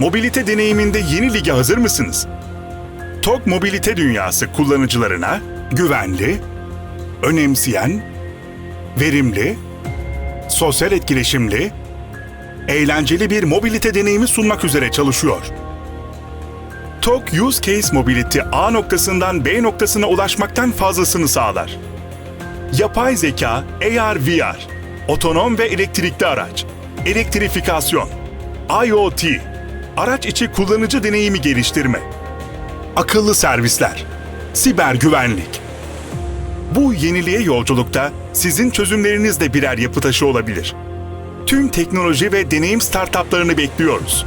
Mobilite deneyiminde yeni lige hazır mısınız? TOG Mobilite Dünyası kullanıcılarına güvenli, önemseyen, verimli, sosyal etkileşimli, eğlenceli bir mobilite deneyimi sunmak üzere çalışıyor. TOG Use Case Mobility A noktasından B noktasına ulaşmaktan fazlasını sağlar. Yapay zeka, AR, VR, otonom ve elektrikli araç, elektrifikasyon, IoT, araç içi kullanıcı deneyimi geliştirme, akıllı servisler, siber güvenlik. Bu yeniliğe yolculukta sizin çözümleriniz de birer yapı taşı olabilir. Tüm teknoloji ve deneyim startuplarını bekliyoruz.